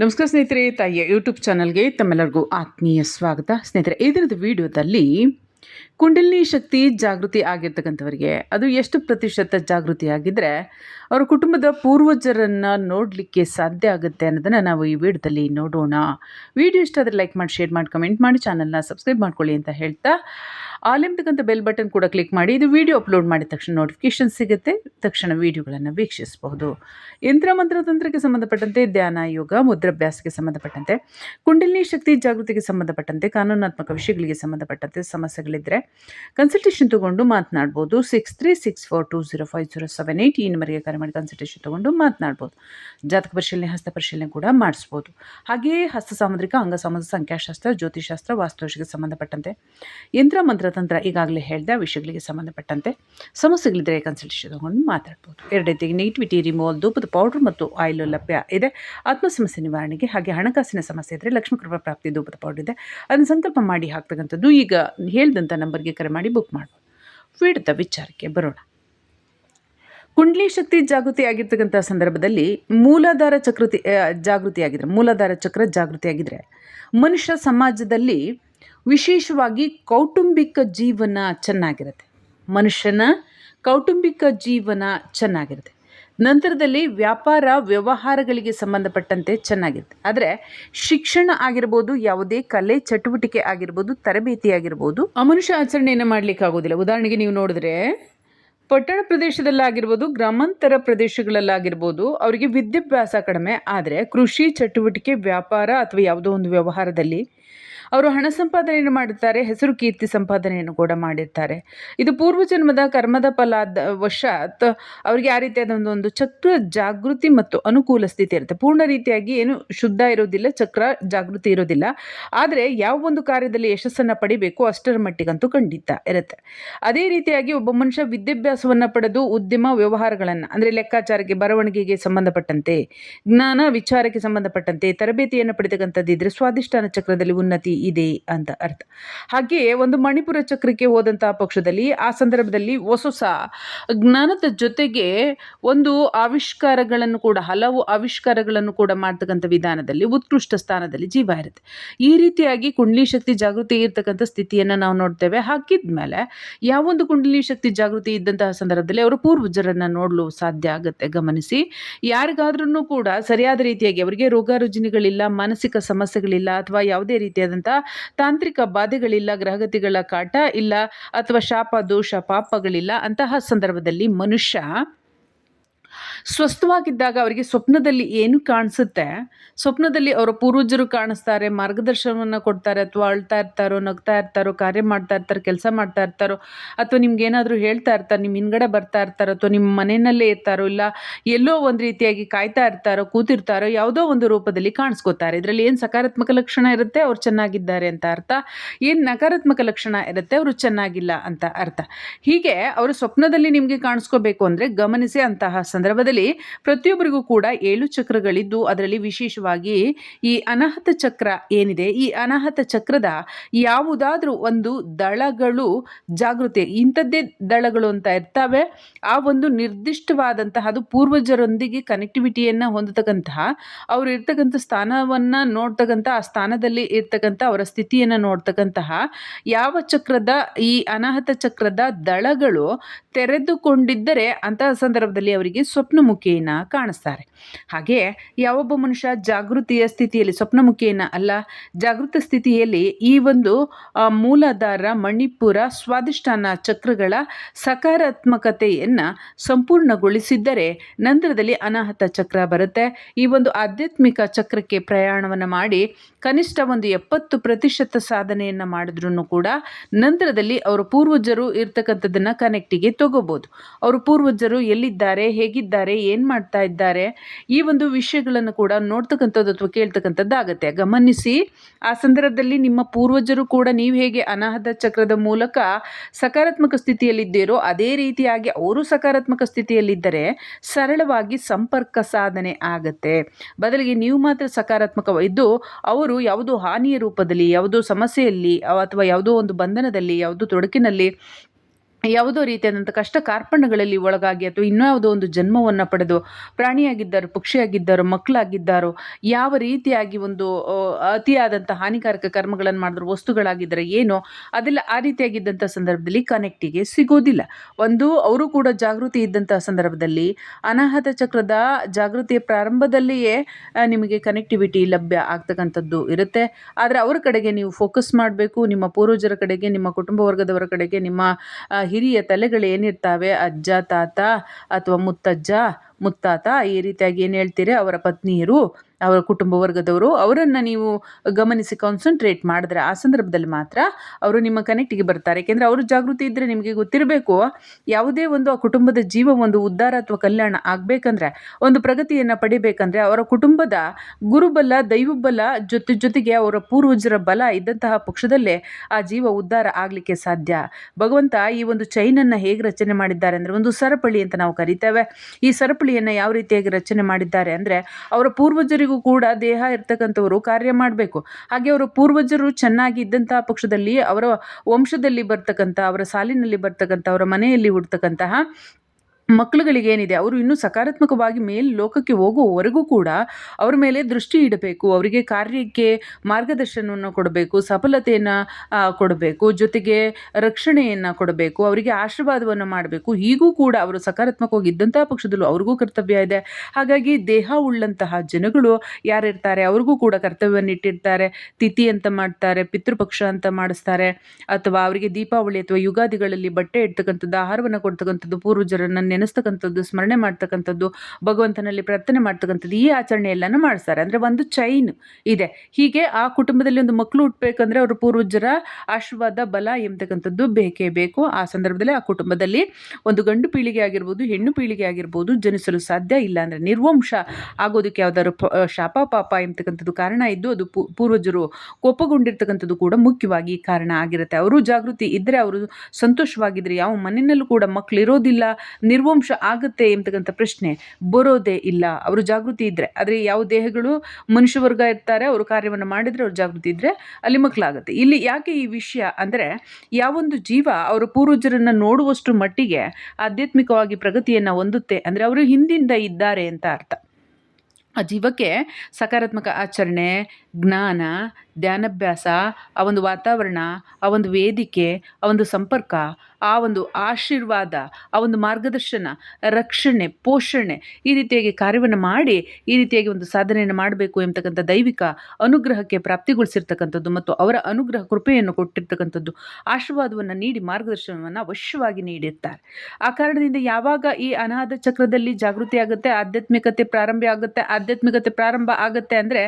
ನಮಸ್ಕಾರ ಸ್ನೇಹಿತರೆ, ತಾಯಿಯ ಯೂಟ್ಯೂಬ್ ಚಾನಲ್ಗೆ ತಮ್ಮೆಲ್ಲರಿಗೂ ಆತ್ಮೀಯ ಸ್ವಾಗತ. ಸ್ನೇಹಿತರೆ ಇದರದ ವಿಡಿಯೋದಲ್ಲಿ ಕುಂಡಲಿನಿ ಶಕ್ತಿ ಜಾಗೃತಿ ಆಗಿರ್ತಕ್ಕಂಥವರಿಗೆ, ಅದು ಎಷ್ಟು ಪ್ರತಿಶತ ಜಾಗೃತಿ ಆಗಿದ್ದರೆ ಅವರ ಕುಟುಂಬದ ಪೂರ್ವಜರನ್ನು ನೋಡಲಿಕ್ಕೆ ಸಾಧ್ಯ ಆಗುತ್ತೆ ಅನ್ನೋದನ್ನು ನಾವು ಈ ವಿಡಿಯೋದಲ್ಲಿ ನೋಡೋಣ. ವಿಡಿಯೋ ಇಷ್ಟ ಆದರೆ ಲೈಕ್ ಮಾಡಿ ಶೇರ್ ಮಾಡಿ ಕಮೆಂಟ್ ಮಾಡಿ ಚಾನಲ್ನ ಸಬ್ಸ್ಕ್ರೈಬ್ ಮಾಡ್ಕೊಳ್ಳಿ ಅಂತ ಹೇಳ್ತಾ ಆಲ್ ಅಂತ ಬೆಲ್ ಬಟನ್ ಕೂಡ ಕ್ಲಿಕ್ ಮಾಡಿ, ಇದು ವಿಡಿಯೋ ಅಪ್ಲೋಡ್ ಮಾಡಿದ ತಕ್ಷಣ ನೋಟಿಫಿಕೇಶನ್ ಸಿಗುತ್ತೆ, ತಕ್ಷಣ ವಿಡಿಯೋಗಳನ್ನು ವೀಕ್ಷಿಸಬಹುದು. ಯಂತ್ರ ಮಂತ್ರ ತಂತ್ರಕ್ಕೆ ಸಂಬಂಧಪಟ್ಟಂತೆ ಧ್ಯಾನ, ಯೋಗ, ಮುದ್ರಾಭ್ಯಾಸಕ್ಕೆ ಸಂಬಂಧಪಟ್ಟಂತೆ, ಕುಂಡಲಿನಿ ಶಕ್ತಿ ಜಾಗೃತಿಗೆ ಸಂಬಂಧಪಟ್ಟಂತೆ, ಕಾನೂನಾತ್ಮಕ ವಿಷಯಗಳಿಗೆ ಸಂಬಂಧಪಟ್ಟಂತೆ ಸಮಸ್ಯೆಗಳಿದ್ದರೆ ಕನ್ಸಲ್ಟೇಷನ್ ತಗೊಂಡು ಮಾತನಾಡ್ಬೋದು. Six three six four two zero five zero seven eight ಈ ನಂಬರ್ಗೆ ಕರೆ ಮಾಡಿ ಕನ್ಸಲ್ಟೇಷನ್ ತಗೊಂಡು ಮಾತನಾಡ್ಬೋದು. ಜಾತಕ ಪರಿಶೀಲನೆ, ಹಸ್ತ ಪರಿಶೀಲನೆ ಕೂಡ ಮಾಡಿಸ್ಬೋದು. ಹಾಗೆಯೇ ಹಸ್ತ ಸಾಮುದ್ರಿಕ ಅಂಗ ಸಾಮುದ್ರಿಕ ಸಂಖ್ಯಾಶಾಸ್ತ್ರ ಜ್ಯೋತಿಷಾಸ್ತ್ರ ವಾಸ್ತುಶಿಗೆ ಸಂಬಂಧಪಟ್ಟಂತೆ ಯಂತ್ರ ಮಂತ್ರತಂತ್ರ ಈಗಾಗಲೇ ಹೇಳಿದ ವಿಷಯಗಳಿಗೆ ಸಂಬಂಧಪಟ್ಟಂತೆ ಸಮಸ್ಯೆಗಳಿದ್ದರೆ ಕನ್ಸಲ್ಟೇಷನ್ ತಗೊಂಡು ಮಾತಾಡ್ಬೋದು. ಎರಡನೇದಿಗೆ ನೆಗೆಟಿವಿಟಿ ರಿಮೂವಲ್ ಧೂಪದ ಪೌಡರ್ ಮತ್ತು ಆಯಿಲ್ ಲಭ್ಯ ಇದೆ. ಆತ್ಮ ಸಮಸ್ಯೆ ನಿವಾರಣೆಗೆ ಹಾಗೆ ಹಣಕಾಸಿನ ಸಮಸ್ಯೆ ಇದ್ದರೆ ಲಕ್ಷ್ಮೀ ಕೃಪಾ ಪ್ರಾಪ್ತಿ ಧೂಪದ ಪೌಡರ್ ಇದೆ. ಅದನ್ನು ಸಂಕಲ್ಪ ಮಾಡಿ ಹಾಕ್ತಕ್ಕಂಥದ್ದು. ಈಗ ಹೇಳಿದಂಥ ನಂಬರ್ಗೆ ಕರೆ ಮಾಡಿ ಬುಕ್ ಮಾಡ್ಬೋದು ವಿಡಿದ ವಿಚಾರಕ್ಕೆ ಬರೋಣ. ಕುಂಡ್ಲಿ ಶಕ್ತಿ ಜಾಗೃತಿ ಆಗಿರ್ತಕ್ಕಂಥ ಸಂದರ್ಭದಲ್ಲಿ ಮೂಲಾಧಾರ ಚಕ್ರತಿ ಆ, ಜಾಗೃತಿ ಆಗಿದ್ರೆ ಮೂಲಾಧಾರ ಚಕ್ರ ಜಾಗೃತಿಯಾಗಿದ್ದರೆ ಮನುಷ್ಯ ಸಮಾಜದಲ್ಲಿ ವಿಶೇಷವಾಗಿ ಕೌಟುಂಬಿಕ ಜೀವನ ಚೆನ್ನಾಗಿರುತ್ತೆ. ಮನುಷ್ಯನ ಕೌಟುಂಬಿಕ ಜೀವನ ಚೆನ್ನಾಗಿರುತ್ತೆ. ನಂತರದಲ್ಲಿ ವ್ಯಾಪಾರ, ವ್ಯವಹಾರಗಳಿಗೆ ಸಂಬಂಧಪಟ್ಟಂತೆ ಚೆನ್ನಾಗಿರುತ್ತೆ. ಆದರೆ ಶಿಕ್ಷಣ ಆಗಿರ್ಬೋದು, ಯಾವುದೇ ಕಲೆ, ಚಟುವಟಿಕೆ ಆಗಿರ್ಬೋದು, ತರಬೇತಿ ಆಗಿರ್ಬೋದು ಆ ಮನುಷ್ಯ ಆಚರಣೆಯನ್ನು ಮಾಡಲಿಕ್ಕೆ ಆಗೋದಿಲ್ಲ. ಉದಾಹರಣೆಗೆ ನೀವು ನೋಡಿದ್ರೆ, ಪಟ್ಟಣ ಪ್ರದೇಶದಲ್ಲಾಗಿರ್ಬೋದು, ಗ್ರಾಮಾಂತರ ಪ್ರದೇಶಗಳಲ್ಲಾಗಿರ್ಬೋದು, ಅವರಿಗೆ ವಿದ್ಯಾಭ್ಯಾಸ ಕಡಿಮೆ. ಆದರೆ ಕೃಷಿ, ಚಟುವಟಿಕೆ, ವ್ಯಾಪಾರ ಅಥವಾ ಯಾವುದೋ ಒಂದು ವ್ಯವಹಾರದಲ್ಲಿ ಅವರು ಹಣ ಸಂಪಾದನೆಯನ್ನು ಮಾಡುತ್ತಾರೆ ಹೆಸರು ಕೀರ್ತಿ ಸಂಪಾದನೆಯನ್ನು ಕೂಡ ಮಾಡಿರ್ತಾರೆ ಇದು ಪೂರ್ವ ಜನ್ಮದ ಕರ್ಮದ ಫಲಾದ ವಶಾತ್ ಅವರಿಗೆ ಆ ರೀತಿಯಾದ ಒಂದು ಒಂದು ಚಕ್ರ ಜಾಗೃತಿ ಮತ್ತು ಅನುಕೂಲ ಸ್ಥಿತಿ ಇರುತ್ತೆ. ಪೂರ್ಣ ರೀತಿಯಾಗಿ ಏನು ಶುದ್ಧ ಇರೋದಿಲ್ಲ, ಚಕ್ರ ಜಾಗೃತಿ ಇರೋದಿಲ್ಲ. ಆದರೆ ಯಾವ ಒಂದು ಕಾರ್ಯದಲ್ಲಿ ಯಶಸ್ಸನ್ನು ಪಡಿಬೇಕು ಅಷ್ಟರ ಮಟ್ಟಿಗಂತೂ ಖಂಡಿತ ಇರುತ್ತೆ. ಅದೇ ರೀತಿಯಾಗಿ ಒಬ್ಬ ಮನುಷ್ಯ ವಿದ್ಯಾಭ್ಯಾಸವನ್ನು ಪಡೆದು ಉದ್ಯಮ ವ್ಯವಹಾರಗಳನ್ನು, ಅಂದರೆ ಲೆಕ್ಕಾಚಾರಕ್ಕೆ, ಬರವಣಿಗೆಗೆ ಸಂಬಂಧಪಟ್ಟಂತೆ, ಜ್ಞಾನ ವಿಚಾರಕ್ಕೆ ಸಂಬಂಧಪಟ್ಟಂತೆ, ತರಬೇತಿಯನ್ನು ಪಡೆತಕ್ಕಂಥದ್ದಿದ್ರೆ ಸ್ವಾಧಿಷ್ಠಾನ ಚಕ್ರದಲ್ಲಿ ಉನ್ನತಿ ಇದೆ ಅಂತ ಅರ್ಥ. ಹಾಗೆ ಒಂದು ಮಣಿಪುರ ಚಕ್ರಕ್ಕೆ ಹೋದಂತಹ ಪಕ್ಷದಲ್ಲಿ ಆ ಸಂದರ್ಭದಲ್ಲಿ ಹೊಸ ಹೊಸ ಜ್ಞಾನದ ಜೊತೆಗೆ ಒಂದು ಆವಿಷ್ಕಾರಗಳನ್ನು ಕೂಡ, ಹಲವು ಆವಿಷ್ಕಾರಗಳನ್ನು ಕೂಡ ಮಾಡ್ತಕ್ಕಂಥ ವಿಧಾನದಲ್ಲಿ, ಉತ್ಕೃಷ್ಟ ಸ್ಥಾನದಲ್ಲಿ ಜೀವ ಇರುತ್ತೆ. ಈ ರೀತಿಯಾಗಿ ಕುಂಡ್ಲಿ ಶಕ್ತಿ ಜಾಗೃತಿ ಇರ್ತಕ್ಕಂಥ ಸ್ಥಿತಿಯನ್ನು ನಾವು ನೋಡ್ತೇವೆ. ಹಾಕಿದ್ಮೇಲೆ ಯಾವೊಂದು ಕುಂಡಲಿ ಶಕ್ತಿ ಜಾಗೃತಿ ಇದ್ದಂತಹ ಸಂದರ್ಭದಲ್ಲಿ ಅವರು ಪೂರ್ವಜರನ್ನು ನೋಡಲು ಸಾಧ್ಯ ಆಗುತ್ತೆ ಗಮನಿಸಿ. ಯಾರಿಗಾದ್ರೂ ಕೂಡ ಸರಿಯಾದ ರೀತಿಯಾಗಿ ಅವರಿಗೆ ರೋಗ ರುಜಿನಗಳಿಲ್ಲ ಮಾನಸಿಕ ಸಮಸ್ಯೆಗಳಿಲ್ಲ, ಅಥವಾ ಯಾವುದೇ ರೀತಿಯಾದಂಥ ತಾಂತ್ರಿಕ ಬಾಧೆಗಳಿಲ್ಲ ಗ್ರಹಗತಿಗಳ ಕಾಟ ಇಲ್ಲ ಅಥವಾ ಶಾಪ ದೋಷ ಪಾಪಗಳಿಲ್ಲ ಅಂತಹ ಸಂದರ್ಭದಲ್ಲಿ ಮನುಷ್ಯ ಸ್ವಸ್ಥವಾಗಿದ್ದಾಗ ಅವರಿಗೆ ಸ್ವಪ್ನದಲ್ಲಿ ಏನು ಕಾಣಿಸುತ್ತೆ? ಸ್ವಪ್ನದಲ್ಲಿ ಅವರ ಪೂರ್ವಜರು ಕಾಣಿಸ್ತಾರೆ, ಮಾರ್ಗದರ್ಶನವನ್ನು ಕೊಡ್ತಾರೆ, ಅಥವಾ ಅಳ್ತಾ ಇರ್ತಾರೋ, ನಗ್ತಾ ಇರ್ತಾರೋ, ಕಾರ್ಯ ಮಾಡ್ತಾ ಇರ್ತಾರೋ, ಕೆಲಸ ಮಾಡ್ತಾ ಇರ್ತಾರೋ, ಅಥವಾ ನಿಮ್ಗೇನಾದರೂ ಹೇಳ್ತಾ ಇರ್ತಾರೆ ನಿಮ್ಮ ಹಿಂದ್ಗಡೆ ಬರ್ತಾ ಇರ್ತಾರೋ, ಅಥವಾ ನಿಮ್ಮ ಮನೆಯಲ್ಲೇ ಇರ್ತಾರೋ, ಇಲ್ಲ ಎಲ್ಲೋ ಒಂದು ರೀತಿಯಾಗಿ ಕಾಯ್ತಾ ಇರ್ತಾರೋ, ಕೂತಿರ್ತಾರೋ, ಯಾವುದೋ ಒಂದು ರೂಪದಲ್ಲಿ ಕಾಣಿಸ್ಕೋತಾರೆ. ಇದರಲ್ಲಿ ಏನು ಸಕಾರಾತ್ಮಕ ಲಕ್ಷಣ ಇರುತ್ತೆ? ಅವ್ರು ಚೆನ್ನಾಗಿದ್ದಾರೆ ಅಂತ ಅರ್ಥ. ಏನು ನಕಾರಾತ್ಮಕ ಲಕ್ಷಣ ಇರುತ್ತೆ? ಅವರು ಚೆನ್ನಾಗಿಲ್ಲ ಅಂತ ಅರ್ಥ. ಹೀಗೆ ಅವರು ಸ್ವಪ್ನದಲ್ಲಿ ನಿಮಗೆ ಕಾಣಿಸ್ಕೋಬೇಕು ಅಂದರೆ ಗಮನಿಸಿ ಅಂತಹ ಸಂದರ್ಭದಲ್ಲಿ ಪ್ರತಿಯೊಬ್ಬರಿಗೂ ಕೂಡ ಏಳು ಚಕ್ರಗಳಿದ್ದು ಅದರಲ್ಲಿ ವಿಶೇಷವಾಗಿ ಈ ಅನಾಹತ ಚಕ್ರ ಏನಿದೆ, ಈ ಅನಾಹತ ಚಕ್ರದ ಯಾವುದಾದ್ರೂ ಒಂದು ದಳಗಳು ಜಾಗೃತಿ, ಇಂಥದ್ದೇ ದಳಗಳು ಅಂತ ಇರ್ತವೆ. ಆ ಒಂದು ನಿರ್ದಿಷ್ಟವಾದಂತಹ ಅದು ಪೂರ್ವಜರೊಂದಿಗೆ ಕನೆಕ್ಟಿವಿಟಿಯನ್ನು ಹೊಂದತಕ್ಕಂತಹ, ಅವರು ಇರ್ತಕ್ಕಂಥ ಸ್ಥಾನವನ್ನು ನೋಡ್ತಕ್ಕಂಥ, ಆ ಸ್ಥಾನದಲ್ಲಿ ಇರ್ತಕ್ಕಂಥ ಅವರ ಸ್ಥಿತಿಯನ್ನು ನೋಡ್ತಕ್ಕಂತಹ ಯಾವ ಚಕ್ರದ ಈ ಅನಾಹತ ಚಕ್ರದ ದಳಗಳು ತೆರೆದುಕೊಂಡಿದ್ದರೆ ಅಂತಹ ಸಂದರ್ಭದಲ್ಲಿ ಅವರಿಗೆ ಸ್ವಪ್ನಮುಖಿಯನ್ನು ಕಾಣಿಸ್ತಾರೆ. ಹಾಗೆ ಯಾವೊಬ್ಬ ಮನುಷ್ಯ ಜಾಗೃತಿಯ ಸ್ಥಿತಿಯಲ್ಲಿ, ಸ್ವಪ್ನಮುಖಿಯನ್ನು ಅಲ್ಲ, ಜಾಗೃತ ಸ್ಥಿತಿಯಲ್ಲಿ ಈ ಒಂದು ಮೂಲಾಧಾರ, ಮಣಿಪುರ ಸ್ವಾದಿಷ್ಠಾನ ಚಕ್ರಗಳ ಸಕಾರಾತ್ಮಕತೆಯನ್ನು ಸಂಪೂರ್ಣಗೊಳಿಸಿದ್ದರೆ ನಂತರದಲ್ಲಿ ಅನಾಹತ ಚಕ್ರ ಬರುತ್ತೆ. ಈ ಒಂದು ಆಧ್ಯಾತ್ಮಿಕ ಚಕ್ರಕ್ಕೆ ಪ್ರಯಾಣವನ್ನು ಮಾಡಿ ಕನಿಷ್ಠ ಒಂದು ಎಪ್ಪತ್ತು ಪ್ರತಿಶತ ಸಾಧನೆಯನ್ನು ಮಾಡಿದ್ರೂ ಕೂಡ ನಂತರದಲ್ಲಿ ಅವರ ಪೂರ್ವಜರು ಇರ್ತಕ್ಕಂಥದ್ದನ್ನು ಕನೆಕ್ಟಿಗೆ ತಗೋಬೋದು. ಅವರು ಪೂರ್ವಜರು ಎಲ್ಲಿದ್ದಾರೆ, ಹೇಗಿದ್ದಾರೆ ಏನು ಮಾಡ್ತಾ ಇದ್ದಾರೆ, ಈ ಒಂದು ವಿಷಯಗಳನ್ನು ಕೂಡ ನೋಡ್ತಕ್ಕಂಥದ್ದು ಅಥವಾ ಕೇಳ್ತಕ್ಕಂಥದ್ದಾಗತ್ತೆ. ಗಮನಿಸಿ, ಆ ಸಂದರ್ಭದಲ್ಲಿ ನಿಮ್ಮ ಪೂರ್ವಜರು ಕೂಡ ನೀವು ಹೇಗೆ ಅನಾಹತ ಚಕ್ರದ ಮೂಲಕ ಸಕಾರಾತ್ಮಕ ಸ್ಥಿತಿಯಲ್ಲಿದ್ದೀರೋ, ಅದೇ ರೀತಿಯಾಗಿ ಅವರು ಸಕಾರಾತ್ಮಕ ಸ್ಥಿತಿಯಲ್ಲಿದ್ದರೆ ಸರಳವಾಗಿ ಸಂಪರ್ಕ ಸಾಧನೆ ಆಗತ್ತೆ. ಬದಲಿಗೆ ನೀವು ಮಾತ್ರ ಸಕಾರಾತ್ಮಕವಿದ್ದು ಅವರು ಯಾವುದೋ ಹಾನಿಯ ರೂಪದಲ್ಲಿ, ಯಾವುದೋ ಸಮಸ್ಯೆಯಲ್ಲಿ ಅಥವಾ ಯಾವುದೋ ಒಂದು ಬಂಧನದಲ್ಲಿ, ಯಾವುದೋ ತೊಡಕಿನಲ್ಲಿ ಯಾವುದೋ ರೀತಿಯಾದಂಥ ಕಷ್ಟ ಕಾರ್ಪಣ್ಯಗಳಲ್ಲಿ ಒಳಗಾಗಿ ಅಥವಾ ಇನ್ಯಾವುದೋ ಒಂದು ಜನ್ಮವನ್ನು ಪಡೆದು ಪ್ರಾಣಿಯಾಗಿದ್ದಾರೋ, ಪಕ್ಷಿಯಾಗಿದ್ದಾರೋ, ಮಕ್ಕಳಾಗಿದ್ದಾರೋ, ಯಾವ ರೀತಿಯಾಗಿ ಒಂದು ಅತಿಯಾದಂಥ ಹಾನಿಕಾರಕ ಕರ್ಮಗಳನ್ನು ಮಾಡಿದ್ರು, ವಸ್ತುಗಳಾಗಿದ್ದರೆ ಏನೋ, ಅದೆಲ್ಲ ಆ ರೀತಿಯಾಗಿದ್ದಂಥ ಸಂದರ್ಭದಲ್ಲಿ ಕನೆಕ್ಟಿಗೆ ಸಿಗೋದಿಲ್ಲ. ಒಂದು, ಅವರು ಕೂಡ ಜಾಗೃತಿ ಇದ್ದಂಥ ಸಂದರ್ಭದಲ್ಲಿ ಅನಾಹತ ಚಕ್ರದ ಜಾಗೃತಿಯ ಪ್ರಾರಂಭದಲ್ಲಿಯೇ ನಿಮಗೆ ಕನೆಕ್ಟಿವಿಟಿ ಲಭ್ಯ ಆಗ್ತಕ್ಕಂಥದ್ದು ಇರುತ್ತೆ. ಆದರೆ ಅವರ ಕಡೆಗೆ ನೀವು ಫೋಕಸ್ ಮಾಡಬೇಕು, ನಿಮ್ಮ ಪೂರ್ವಜರ ಕಡೆಗೆ, ನಿಮ್ಮ ಕುಟುಂಬ ವರ್ಗದವರ ಕಡೆಗೆ, ನಿಮ್ಮ ಹಿರಿಯ ತಲೆಗಳು ಏನಿರ್ತಾವೆ? ಅಜ್ಜ ತಾತ ಅಥವಾ ಮುತ್ತಜ್ಜ ಮುತ್ತಾತ ಈ ರೀತಿಯಾಗಿ ಏನು ಹೇಳ್ತೀರಿ? ಅವರ ಪತ್ನಿಯರು ಅವರ ಕುಟುಂಬ ವರ್ಗದವರು, ಅವರನ್ನು ನೀವು ಗಮನಿಸಿ ಕಾನ್ಸಂಟ್ರೇಟ್ ಮಾಡಿದ್ರೆ ಆ ಸಂದರ್ಭದಲ್ಲಿ ಮಾತ್ರ ಅವರು ನಿಮ್ಮ ಕನೆಕ್ಟಿಗೆ ಬರ್ತಾರೆ. ಏಕೆಂದರೆ ಅವರು ಜಾಗೃತಿ ಇದ್ದರೆ ನಿಮಗೆ ಗೊತ್ತಿರಬೇಕು, ಯಾವುದೇ ಒಂದು ಆ ಕುಟುಂಬದ ಜೀವ ಒಂದು ಉದ್ಧಾರ ಅಥವಾ ಕಲ್ಯಾಣ ಆಗಬೇಕಂದ್ರೆ, ಒಂದು ಪ್ರಗತಿಯನ್ನು ಪಡಿಬೇಕಂದ್ರೆ ಅವರ ಕುಟುಂಬದ ಗುರುಬಲ, ದೈವಬಲ ಜೊತೆ ಜೊತೆಗೆ ಅವರ ಪೂರ್ವಜರ ಬಲ ಇದ್ದಂತಹ ಪಕ್ಷದಲ್ಲೇ ಆ ಜೀವ ಉದ್ಧಾರ ಆಗಲಿಕ್ಕೆ ಸಾಧ್ಯ. ಭಗವಂತ ಈ ಒಂದು ಚೈನನ್ನು ಹೇಗೆ ರಚನೆ ಮಾಡಿದ್ದಾರೆ ಅಂದರೆ ಒಂದು ಸರಪಳಿ ಅಂತ ನಾವು ಕರಿತೇವೆ. ಈ ಸರಪಳಿಯನ್ನು ಯಾವ ರೀತಿಯಾಗಿ ರಚನೆ ಮಾಡಿದ್ದಾರೆ ಅಂದರೆ, ಅವರ ಪೂರ್ವಜರಿಗೂ ಕೂಡ ದೇಹ ಇರ್ತಕ್ಕಂಥವರು ಕಾರ್ಯ ಮಾಡಬೇಕು. ಹಾಗೆ ಅವರ ಪೂರ್ವಜರು ಚೆನ್ನಾಗಿ ಇದ್ದಂತಹ ಪಕ್ಷದಲ್ಲಿ ಅವರ ವಂಶದಲ್ಲಿ ಬರ್ತಕ್ಕಂಥ, ಅವರ ಸಾಲಿನಲ್ಲಿ ಬರ್ತಕ್ಕಂಥ, ಅವರ ಮನೆಯಲ್ಲಿ ಹುಡ್ತಕ್ಕಂತಹ ಮಕ್ಕಳುಗಳಿಗೆ ಏನಿದೆ ಅವರು ಇನ್ನೂ ಸಕಾರಾತ್ಮಕವಾಗಿ ಮೇಲ್ ಲೋಕಕ್ಕೆ ಹೋಗುವವರೆಗೂ ಕೂಡ ಅವ್ರ ಮೇಲೆ ದೃಷ್ಟಿ ಇಡಬೇಕು. ಅವರಿಗೆ ಕಾರ್ಯಕ್ಕೆ ಮಾರ್ಗದರ್ಶನವನ್ನು ಕೊಡಬೇಕು, ಸಫಲತೆಯನ್ನು ಕೊಡಬೇಕು, ಜೊತೆಗೆ ರಕ್ಷಣೆಯನ್ನು ಕೊಡಬೇಕು, ಅವರಿಗೆ ಆಶೀರ್ವಾದವನ್ನು ಮಾಡಬೇಕು. ಹೀಗೂ ಕೂಡ ಅವರು ಸಕಾರಾತ್ಮಕವಾಗಿ ಇದ್ದಂತಹ ಪಕ್ಷದಲ್ಲೂ ಅವ್ರಿಗೂ ಕರ್ತವ್ಯ ಇದೆ. ಹಾಗಾಗಿ ದೇಹ ಉಳ್ಳಂತಹ ಜನಗಳು ಯಾರಿರ್ತಾರೆ, ಅವ್ರಿಗೂ ಕೂಡ ಕರ್ತವ್ಯವನ್ನು ಇಟ್ಟಿರ್ತಾರೆ. ತಿಥಿ ಅಂತ ಮಾಡ್ತಾರೆ, ಪಿತೃಪಕ್ಷ ಅಂತ ಮಾಡಿಸ್ತಾರೆ. ಅಥವಾ ಅವರಿಗೆ ದೀಪಾವಳಿ ಅಥವಾ ಯುಗಾದಿಗಳಲ್ಲಿ ಬಟ್ಟೆ ಇಡ್ತಕ್ಕಂಥದ್ದು, ಆಹಾರವನ್ನು ಕೊಡ್ತಕ್ಕಂಥದ್ದು ಪೂರ್ವಜರನ್ನು ನೆನೆಸ್ತಕ್ಕಂಥದ್ದು, ಸ್ಮರಣೆ ಮಾಡ್ತಕ್ಕಂಥದ್ದು, ಭಗವಂತನಲ್ಲಿ ಪ್ರಾರ್ಥನೆ ಮಾಡ್ತಕ್ಕಂಥದ್ದು ಈ ಆಚರಣೆ ಎಲ್ಲನೂ ಮಾಡ್ತಾರೆ ಅಂದರೆ ಒಂದು ಚೈನ್ ಇದೆ. ಹೀಗೆ ಆ ಕುಟುಂಬದಲ್ಲಿ ಒಂದು ಮಕ್ಕಳು ಹುಟ್ಟಬೇಕಂದ್ರೆ ಅವರು ಪೂರ್ವಜರ ಆಶೀರ್ವಾದ, ಬಲ ಎಂಬತಕ್ಕಂಥದ್ದು ಬೇಕೇ ಬೇಕು. ಆ ಸಂದರ್ಭದಲ್ಲಿ ಆ ಕುಟುಂಬದಲ್ಲಿ ಒಂದು ಗಂಡು ಪೀಳಿಗೆ ಆಗಿರ್ಬೋದು, ಹೆಣ್ಣು ಪೀಳಿಗೆ ಆಗಿರ್ಬೋದು ಜನಿಸಲು ಸಾಧ್ಯ ಇಲ್ಲ ಅಂದರೆ ನಿರ್ವಂಶ ಆಗೋದಕ್ಕೆ ಯಾವ್ದಾದ್ರು ಶಾಪ, ಪಾಪ ಎಂಬತಕ್ಕಂಥದ್ದು ಕಾರಣ ಇದ್ದು ಅದು ಪೂರ್ವಜರು ಕೋಪಗೊಂಡಿರ್ತಕ್ಕಂಥದ್ದು ಕೂಡ ಮುಖ್ಯವಾಗಿ ಕಾರಣ ಆಗಿರುತ್ತೆ. ಅವರು ಜಾಗೃತಿ ಇದ್ದರೆ ಅವರು ಸಂತೋಷವಾಗಿದ್ದರೆ ಯಾವ ಮನೆಯಲ್ಲೂ ಕೂಡ ಮಕ್ಕಳು ಇರೋದಿಲ್ಲ ನಿರ್ವಂಶ ಆಗುತ್ತೆ ಎಂಬತಕ್ಕಂಥ ಪ್ರಶ್ನೆ ಬರೋದೇ ಇಲ್ಲ. ಅವರು ಜಾಗೃತಿ ಇದ್ದರೆ ಆದರೆ ಯಾವ ದೇಹಗಳು ಮನುಷ್ಯ ವರ್ಗ ಇರ್ತಾರೆ, ಅವರು ಕಾರ್ಯವನ್ನು ಮಾಡಿದರೆ ಅವ್ರು ಜಾಗೃತಿ ಇದ್ದರೆ ಅಲ್ಲಿ ಮಕ್ಕಳಾಗುತ್ತೆ. ಇಲ್ಲಿ ಯಾಕೆ ಈ ವಿಷಯ ಅಂದರೆ, ಯಾವೊಂದು ಜೀವ ಅವರ ಪೂರ್ವಜರನ್ನು ನೋಡುವಷ್ಟು ಮಟ್ಟಿಗೆ ಆಧ್ಯಾತ್ಮಿಕವಾಗಿ ಪ್ರಗತಿಯನ್ನು ಹೊಂದುತ್ತೆ ಅಂದರೆ, ಅವರು ಹಿಂದಿಂದ ಇದ್ದಾರೆ ಅಂತ ಅರ್ಥ. ಆ ಜೀವಕ್ಕೆ ಸಕಾರಾತ್ಮಕ ಆಚರಣೆ, ಜ್ಞಾನ, ಧ್ಯಾನಭ್ಯಾಸ, ಆ ಒಂದು ವಾತಾವರಣ, ಆ ಒಂದು ವೇದಿಕೆ, ಆ ಒಂದು ಸಂಪರ್ಕ, ಆ ಒಂದು ಆಶೀರ್ವಾದ, ಆ ಒಂದು ಮಾರ್ಗದರ್ಶನ, ರಕ್ಷಣೆ, ಪೋಷಣೆ ಈ ರೀತಿಯಾಗಿ ಕಾರ್ಯವನ್ನು ಮಾಡಿ ಈ ರೀತಿಯಾಗಿ ಒಂದು ಸಾಧನೆಯನ್ನು ಮಾಡಬೇಕು ಎಂಬತಕ್ಕಂಥ ದೈವಿಕ ಅನುಗ್ರಹಕ್ಕೆ ಪ್ರಾಪ್ತಿಗೊಳಿಸಿರ್ತಕ್ಕಂಥದ್ದು ಮತ್ತು ಅವರ ಅನುಗ್ರಹ ಕೃಪೆಯನ್ನು ಕೊಟ್ಟಿರ್ತಕ್ಕಂಥದ್ದು ಆಶೀರ್ವಾದವನ್ನು ನೀಡಿ ಮಾರ್ಗದರ್ಶನವನ್ನು ಅವಶ್ಯವಾಗಿ ನೀಡಿರ್ತಾರೆ. ಆ ಕಾರಣದಿಂದ ಯಾವಾಗ ಈ ಅನಾಥ ಚಕ್ರದಲ್ಲಿ ಜಾಗೃತಿ ಆಗುತ್ತೆ ಆಧ್ಯಾತ್ಮಿಕತೆ ಪ್ರಾರಂಭ ಆಗುತ್ತೆ ಆಧ್ಯಾತ್ಮಿಕತೆ ಪ್ರಾರಂಭ ಆಗುತ್ತೆ ಅಂದರೆ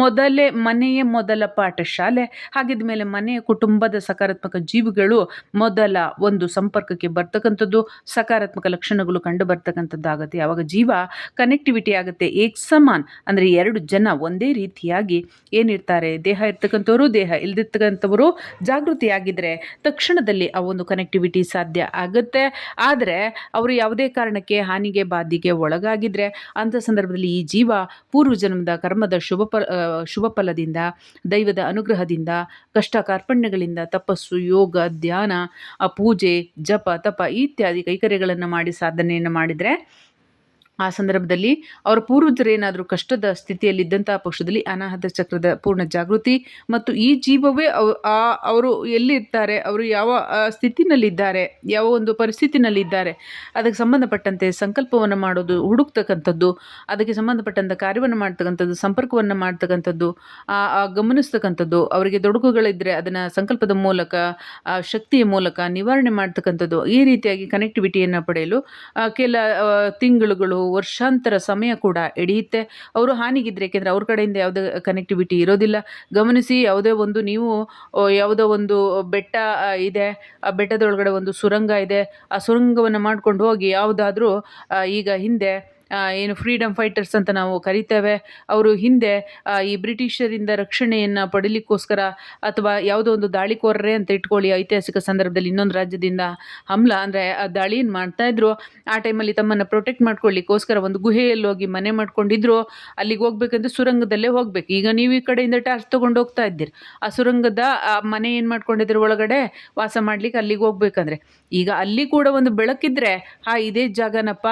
ಮೊದಲೇ ಮನೆಯೇ ಮೊದಲ ಪಾಠಶಾಲೆ. ಹಾಗಿದ ಮೇಲೆ ಮನೆಯ ಕುಟುಂಬದ ಸಕಾರಾತ್ಮಕ ಜೀವಿಗಳು ಮೊದಲ ಒಂದು ಸಂಪರ್ಕಕ್ಕೆ ಬರ್ತಕ್ಕಂಥದ್ದು, ಸಕಾರಾತ್ಮಕ ಲಕ್ಷಣಗಳು ಕಂಡು ಬರ್ತಕ್ಕಂಥದ್ದು ಆಗುತ್ತೆ ಯಾವಾಗ ಜೀವ ಕನೆಕ್ಟಿವಿಟಿ ಆಗುತ್ತೆ ಏಕ್ ಸಮಾನ್ ಅಂದರೆ ಎರಡು ಜನ ಒಂದೇ ರೀತಿಯಾಗಿ ಏನಿರ್ತಾರೆ, ದೇಹ ಇರ್ತಕ್ಕಂಥವರು, ದೇಹ ಇಲ್ದಿರ್ತಕ್ಕಂಥವರು ಜಾಗೃತಿಯಾಗಿದ್ದರೆ ತಕ್ಷಣದಲ್ಲಿ ಆ ಒಂದು ಕನೆಕ್ಟಿವಿಟಿ ಸಾಧ್ಯ ಆಗುತ್ತೆ. ಆದರೆ ಅವರು ಯಾವುದೇ ಕಾರಣಕ್ಕೆ ಹಾನಿಗೆ ಬಾಧಿಗೆ ಒಳಗಾಗಿದ್ದರೆ ಅಂಥ ಸಂದರ್ಭದಲ್ಲಿ ಈ ಜೀವ ಪೂರ್ವಜನ್ಮದ ಕರ್ಮದ ಶುಭ ಶುಭ ಫಲದಿಂದ ದೈವದ ಅನುಗ್ರಹದಿಂದ ಕಷ್ಟ ಕಾರ್ಪಣ್ಯಗಳಿಂದ ತಪಸ್ಸು, ಯೋಗ, ಧ್ಯಾನ ಪೂಜೆ, ಜಪ, ತಪ ಇತ್ಯಾದಿ ಕೈಕರ್ಯಗಳನ್ನು ಮಾಡಿ ಸಾಧನೆಯನ್ನು ಮಾಡಿದರೆ ಆ ಸಂದರ್ಭದಲ್ಲಿ ಅವರ ಪೂರ್ವಜರೇನಾದರೂ ಕಷ್ಟದ ಸ್ಥಿತಿಯಲ್ಲಿದ್ದಂತಹ ಪಕ್ಷದಲ್ಲಿ ಅನಾಹತ ಚಕ್ರದ ಪೂರ್ಣ ಜಾಗೃತಿ ಮತ್ತು ಈ ಜೀವವೇ ಆ, ಅವರು ಎಲ್ಲಿರ್ತಾರೆ, ಅವರು ಯಾವ ಸ್ಥಿತಿನಲ್ಲಿದ್ದಾರೆ, ಯಾವ ಒಂದು ಪರಿಸ್ಥಿತಿನಲ್ಲಿದ್ದಾರೆ, ಅದಕ್ಕೆ ಸಂಬಂಧಪಟ್ಟಂತೆ ಸಂಕಲ್ಪವನ್ನು ಮಾಡೋದು, ಹುಡುಕ್ತಕ್ಕಂಥದ್ದು, ಅದಕ್ಕೆ ಸಂಬಂಧಪಟ್ಟಂಥ ಕಾರ್ಯವನ್ನು ಮಾಡ್ತಕ್ಕಂಥದ್ದು, ಸಂಪರ್ಕವನ್ನು ಮಾಡ್ತಕ್ಕಂಥದ್ದು, ಆ ಗಮನಿಸ್ತಕ್ಕಂಥದ್ದು, ಅವರಿಗೆ ತೊಡಕುಗಳಿದ್ದರೆ ಅದನ್ನು ಸಂಕಲ್ಪದ ಮೂಲಕ ಶಕ್ತಿಯ ಮೂಲಕ ನಿವಾರಣೆ ಮಾಡ್ತಕ್ಕಂಥದ್ದು, ಈ ರೀತಿಯಾಗಿ ಕನೆಕ್ಟಿವಿಟಿಯನ್ನು ಪಡೆಯಲು ಕೆಲ ತಿಂಗಳುಗಳು ವರ್ಷಾಂತರ ಸಮಯ ಕೂಡ ಹಿಡಿಯುತ್ತೆ ಅವರು ಹಾನಿಗಿದ್ರೆ ಏಕೆಂದರೆ ಅವ್ರ ಕಡೆಯಿಂದ ಯಾವುದೇ ಕನೆಕ್ಟಿವಿಟಿ ಇರೋದಿಲ್ಲ. ಗಮನಿಸಿ ಯಾವುದೇ ಒಂದು ನೀವು ಯಾವುದೋ ಒಂದು ಬೆಟ್ಟ ಇದೆ. ಆ ಬೆಟ್ಟದೊಳಗಡೆ ಒಂದು ಸುರಂಗ ಇದೆ. ಆ ಸುರಂಗವನ್ನು ಮಾಡ್ಕೊಂಡು ಹೋಗಿ ಯಾವುದಾದ್ರೂ ಈಗ ಹಿಂದೆ ಏನು ಫ್ರೀಡಮ್ ಫೈಟರ್ಸ್ ಅಂತ ನಾವು ಕರಿತೇವೆ. ಅವರು ಹಿಂದೆ ಈ ಬ್ರಿಟಿಷರಿಂದ ರಕ್ಷಣೆಯನ್ನು ಪಡೀಲಿಕ್ಕೋಸ್ಕರ ಅಥವಾ ಯಾವುದೋ ಒಂದು ದಾಳಿಕೋರರೇ ಅಂತ ಇಟ್ಕೊಳ್ಳಿ ಐತಿಹಾಸಿಕ ಸಂದರ್ಭದಲ್ಲಿ ಇನ್ನೊಂದು ರಾಜ್ಯದಿಂದ ಹಮ್ಲ, ಅಂದರೆ ಆ ದಾಳಿಯನ್ನು ಮಾಡ್ತಾ ಇದ್ರು, ಆ ಟೈಮಲ್ಲಿ ತಮ್ಮನ್ನು ಪ್ರೊಟೆಕ್ಟ್ ಮಾಡ್ಕೊಳ್ಳಿಕ್ಕೋಸ್ಕರ ಒಂದು ಗುಹೆಯಲ್ಲಿ ಹೋಗಿ ಮನೆ ಮಾಡ್ಕೊಂಡಿದ್ರು. ಅಲ್ಲಿಗೆ ಹೋಗ್ಬೇಕಂದ್ರೆ ಸುರಂಗದಲ್ಲೇ ಹೋಗ್ಬೇಕು. ಈಗ ನೀವು ಈ ಕಡೆಯಿಂದ ಟಾರ್ಚ್ ತೊಗೊಂಡು ಹೋಗ್ತಾ ಇದ್ದೀರಿ. ಆ ಸುರಂಗದ, ಆ ಮನೆ ಏನು ಮಾಡ್ಕೊಂಡಿದ್ದೀರಿ ಒಳಗಡೆ ವಾಸ ಮಾಡ್ಲಿಕ್ಕೆ ಅಲ್ಲಿಗೆ ಹೋಗ್ಬೇಕಂದ್ರೆ. ಈಗ ಅಲ್ಲಿ ಕೂಡ ಒಂದು ಬೆಳಕಿದ್ರೆ, ಹಾ, ಇದೇ ಜಾಗನಪ್ಪ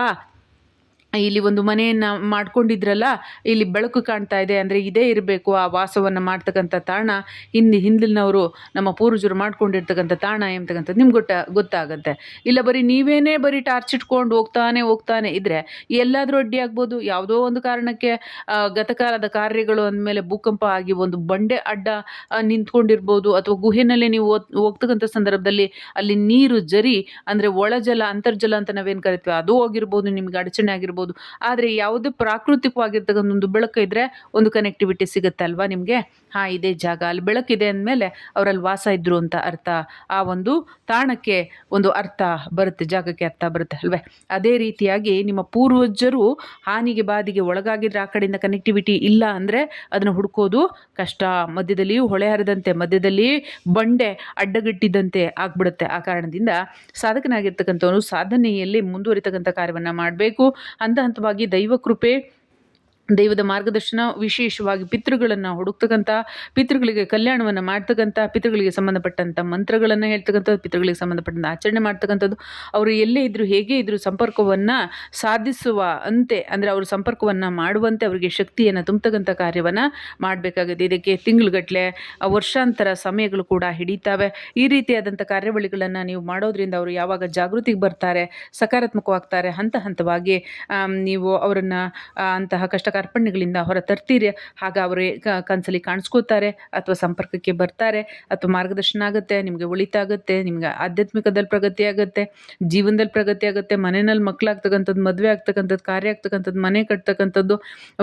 ಇಲ್ಲಿ ಒಂದು ಮನೆಯನ್ನು ಮಾಡ್ಕೊಂಡಿದ್ರಲ್ಲ, ಇಲ್ಲಿ ಬೆಳಕು ಕಾಣ್ತಾ ಇದೆ, ಅಂದರೆ ಇದೇ ಇರಬೇಕು ಆ ವಾಸವನ್ನು ಮಾಡ್ತಕ್ಕಂಥ ತಾಣ. ಹಿಂದೆ ಹಿಂದಿನವರು ನಮ್ಮ ಪೂರ್ವಜರು ಮಾಡ್ಕೊಂಡಿರ್ತಕ್ಕಂಥ ತಾಣ ಎಂಬತಕ್ಕಂಥದ್ದು ನಿಮ್ಗೆ ಗೊತ್ತ ಗೊತ್ತಾಗುತ್ತೆ. ಇಲ್ಲ ಬರೀ ನೀವೇನೇ ಬರೀ ಟಾರ್ಚ್ ಇಟ್ಕೊಂಡು ಹೋಗ್ತಾನೆ ಹೋಗ್ತಾನೆ ಇದ್ದರೆ ಎಲ್ಲಾದರೂ ಅಡ್ಡಿ ಆಗ್ಬೋದು. ಯಾವುದೋ ಒಂದು ಕಾರಣಕ್ಕೆ ಗತಕಾಲದ ಕಾರ್ಯಗಳು ಅಂದಮೇಲೆ ಭೂಕಂಪ ಆಗಿ ಒಂದು ಬಂಡೆ ಅಡ್ಡ ನಿಂತ್ಕೊಂಡಿರ್ಬೋದು. ಅಥವಾ ಗುಹೆನಲ್ಲಿ ನೀವು ಹೋಗ್- ಹೋಗ್ತಕ್ಕಂಥ ಸಂದರ್ಭದಲ್ಲಿ ಅಲ್ಲಿ ನೀರು ಜರಿ, ಅಂದರೆ ಒಳಜಲ, ಅಂತರ್ಜಲ ಅಂತ ನಾವೇನು ಕರಿತೀವಿ ಅದು ಹೋಗಿರ್ಬೋದು, ನಿಮ್ಗೆ ಅಡಚಣೆ ಆಗಿರ್ಬೋದು. ಆದರೆ ಯಾವುದೇ ಪ್ರಾಕೃತಿಕವಾಗಿರ್ತಕ್ಕಂಥ ಒಂದು ಬೆಳಕು ಇದ್ದರೆ ಒಂದು ಕನೆಕ್ಟಿವಿಟಿ ಸಿಗುತ್ತೆ ಅಲ್ವಾ ನಿಮಗೆ? ಹಾಂ, ಇದೇ ಜಾಗ. ಅಲ್ಲಿ ಬೆಳಕಿದೆ ಅಂದಮೇಲೆ ಅವರಲ್ಲಿ ವಾಸ ಇದ್ರು ಅಂತ ಅರ್ಥ. ಆ ಒಂದು ತಾಣಕ್ಕೆ ಒಂದು ಅರ್ಥ ಬರುತ್ತೆ, ಜಾಗಕ್ಕೆ ಅರ್ಥ ಬರುತ್ತೆ ಅಲ್ವೇ? ಅದೇ ರೀತಿಯಾಗಿ ನಿಮ್ಮ ಪೂರ್ವಜರು ಹಾನಿಗೆ ಬಾದಿಗೆ ಒಳಗಾಗಿದ್ರೆ ಆ ಕಡೆಯಿಂದ ಕನೆಕ್ಟಿವಿಟಿ ಇಲ್ಲ ಅಂದರೆ ಅದನ್ನು ಹುಡುಕೋದು ಕಷ್ಟ. ಮಧ್ಯದಲ್ಲಿ ಹೊಳೆ ಹರಿದಂತೆ, ಮಧ್ಯದಲ್ಲಿ ಬಂಡೆ ಅಡ್ಡಗಟ್ಟಿದ್ದಂತೆ ಆಗ್ಬಿಡುತ್ತೆ. ಆ ಕಾರಣದಿಂದ ಸಾಧಕನಾಗಿರ್ತಕ್ಕಂಥವನು ಸಾಧನೆಯಲ್ಲಿ ಮುಂದುವರಿತಕ್ಕಂಥ ಕಾರ್ಯವನ್ನು ಮಾಡಬೇಕು. ಹಂತ ಹಂತವಾಗಿ ದೈವ ಕೃಪೆ ದೈವದ ಮಾರ್ಗದರ್ಶನ, ವಿಶೇಷವಾಗಿ ಪಿತೃಗಳನ್ನು ಹುಡುಕ್ತಕ್ಕಂಥ, ಪಿತೃಗಳಿಗೆ ಕಲ್ಯಾಣವನ್ನು ಮಾಡ್ತಕ್ಕಂಥ, ಪಿತೃಗಳಿಗೆ ಸಂಬಂಧಪಟ್ಟಂಥ ಮಂತ್ರಗಳನ್ನು ಹೇಳ್ತಕ್ಕಂಥದ್ದು, ಪಿತೃಗಳಿಗೆ ಸಂಬಂಧಪಟ್ಟಂಥ ಆಚರಣೆ ಮಾಡ್ತಕ್ಕಂಥದ್ದು, ಅವರು ಎಲ್ಲೇ ಇದ್ದರೂ ಹೇಗೆ ಇದ್ದರೂ ಸಂಪರ್ಕವನ್ನು ಸಾಧಿಸುವ ಅಂತೆ, ಅಂದರೆ ಅವರು ಸಂಪರ್ಕವನ್ನು ಮಾಡುವಂತೆ ಅವರಿಗೆ ಶಕ್ತಿಯನ್ನು ತುಂಬತಕ್ಕಂಥ ಕಾರ್ಯವನ್ನು ಮಾಡಬೇಕಾಗುತ್ತೆ. ಇದಕ್ಕೆ ತಿಂಗಳುಗಟ್ಟಲೆ ವರ್ಷಾಂತರ ಸಮಯಗಳು ಕೂಡ ಹಿಡಿತಾವೆ. ಈ ರೀತಿಯಾದಂಥ ಕಾರ್ಯವಳಿಗಳನ್ನು ನೀವು ಮಾಡೋದ್ರಿಂದ ಅವರು ಯಾವಾಗ ಜಾಗೃತಿಗೆ ಬರ್ತಾರೆ, ಸಕಾರಾತ್ಮಕವಾಗ್ತಾರೆ, ಹಂತ ಹಂತವಾಗಿ ನೀವು ಅವರನ್ನು ಅಂತಹ ಕಷ್ಟ ಕಾರ್ಪಣ್ಯಗಳಿಂದ ಹೊರ ತರ್ತೀರಿ. ಆಗ ಅವರು ಕನಸಲ್ಲಿ ಕಾಣಿಸ್ಕೋತಾರೆ ಅಥವಾ ಸಂಪರ್ಕಕ್ಕೆ ಬರ್ತಾರೆ, ಅಥವಾ ಮಾರ್ಗದರ್ಶನ ಆಗುತ್ತೆ, ನಿಮಗೆ ಒಳಿತಾಗುತ್ತೆ ನಿಮಗೆ ಆಧ್ಯಾತ್ಮಿಕದಲ್ಲಿ ಪ್ರಗತಿ ಆಗುತ್ತೆ, ಜೀವನದಲ್ಲಿ ಪ್ರಗತಿ ಆಗುತ್ತೆ, ಮನೆಯಲ್ಲಿ ಮಕ್ಕಳಾಗ್ತಕ್ಕಂಥದ್ದು, ಮದುವೆ ಆಗ್ತಕ್ಕಂಥದ್ದು, ಕಾರ್ಯ ಆಗ್ತಕ್ಕಂಥದ್ದು, ಮನೆ ಕಟ್ತಕ್ಕಂಥದ್ದು,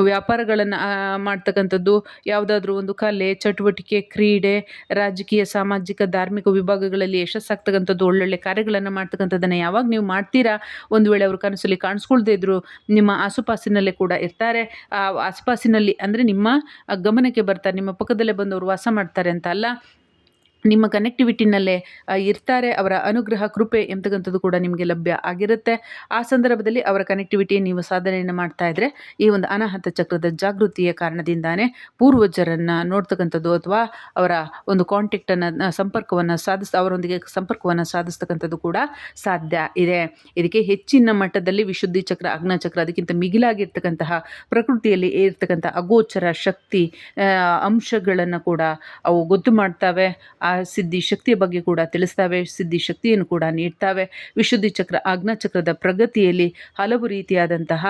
ವ್ಯಾಪಾರಗಳನ್ನು ಮಾಡ್ತಕ್ಕಂಥದ್ದು, ಯಾವುದಾದ್ರೂ ಒಂದು ಕಲೆ, ಚಟುವಟಿಕೆ, ಕ್ರೀಡೆ, ರಾಜಕೀಯ, ಸಾಮಾಜಿಕ, ಧಾರ್ಮಿಕ ವಿಭಾಗಗಳಲ್ಲಿ ಯಶಸ್ಸಾಗ್ತಕ್ಕಂಥದ್ದು, ಒಳ್ಳೊಳ್ಳೆ ಕಾರ್ಯಗಳನ್ನು ಮಾಡ್ತಕ್ಕಂಥದ್ದನ್ನು ಯಾವಾಗ ನೀವು ಮಾಡ್ತೀರಾ? ಒಂದು ವೇಳೆ ಅವರು ಕನಸಲ್ಲಿ ಕಾಣಿಸ್ಕೊಳ್ದೇ ಇದ್ರು ನಿಮ್ಮ ಆಸುಪಾಸಿನಲ್ಲೇ ಕೂಡ ಇರ್ತಾರೆ. ಆಸುಪಾಸಿನಲ್ಲಿ ಅಂದರೆ ನಿಮ್ಮ ಗಮನಕ್ಕೆ ಬರ್ತಾರೆ ನಿಮ್ಮ ಪಕ್ಕದಲ್ಲೇ ಬಂದವರು ವಾಸ ಮಾಡ್ತಾರೆ ಅಂತ ಅಲ್ಲ? ನಿಮ್ಮ ಕನೆಕ್ಟಿವಿಟಿನಲ್ಲೇ ಇರ್ತಾರೆ, ಅವರ ಅನುಗ್ರಹ, ಕೃಪೆ ಎಂತಕ್ಕಂಥದ್ದು ಕೂಡ ನಿಮಗೆ ಲಭ್ಯ ಆಗಿರುತ್ತೆ. ಆ ಸಂದರ್ಭದಲ್ಲಿ ಅವರ ಕನೆಕ್ಟಿವಿಟಿ ನೀವು ಸಾಧನೆಯನ್ನು ಮಾಡ್ತಾ ಇದ್ರೆ, ಈ ಒಂದು ಅನಾಹತ ಚಕ್ರದ ಜಾಗೃತಿಯ ಕಾರಣದಿಂದಾನೇ ಪೂರ್ವಜರನ್ನು ನೋಡ್ತಕ್ಕಂಥದ್ದು ಅಥವಾ ಅವರ ಒಂದು ಕಾಂಟ್ಯಾಕ್ಟನ್ನು ಸಂಪರ್ಕವನ್ನು ಸಾಧಿಸ್, ಅವರೊಂದಿಗೆ ಸಂಪರ್ಕವನ್ನು ಸಾಧಿಸ್ತಕ್ಕಂಥದ್ದು ಕೂಡ ಸಾಧ್ಯ ಇದೆ. ಇದಕ್ಕೆ ಹೆಚ್ಚಿನ ಮಟ್ಟದಲ್ಲಿ ವಿಶುದ್ಧಿ ಚಕ್ರ, ಅಗ್ನ ಚಕ್ರ, ಅದಕ್ಕಿಂತ ಮಿಗಿಲಾಗಿರ್ತಕ್ಕಂತಹ ಪ್ರಕೃತಿಯಲ್ಲಿ ಇರ್ತಕ್ಕಂಥ ಅಗೋಚರ ಶಕ್ತಿ ಅಂಶಗಳನ್ನು ಕೂಡ ಅವು ಗೊತ್ತು ಮಾಡ್ತವೆ. ಆ ಸಿದ್ಧಿ ಶಕ್ತಿಯ ಬಗ್ಗೆ ಕೂಡ ತಿಳಿಸ್ತವೆ, ಸಿದ್ಧಿ ಶಕ್ತಿಯನ್ನು ಕೂಡ ನೀಡ್ತಾವೆ. ವಿಶುದ್ಧಿ ಚಕ್ರ, ಆಜ್ಞಾ ಚಕ್ರದ ಪ್ರಗತಿಯಲ್ಲಿ ಹಲವು ರೀತಿಯಾದಂತಹ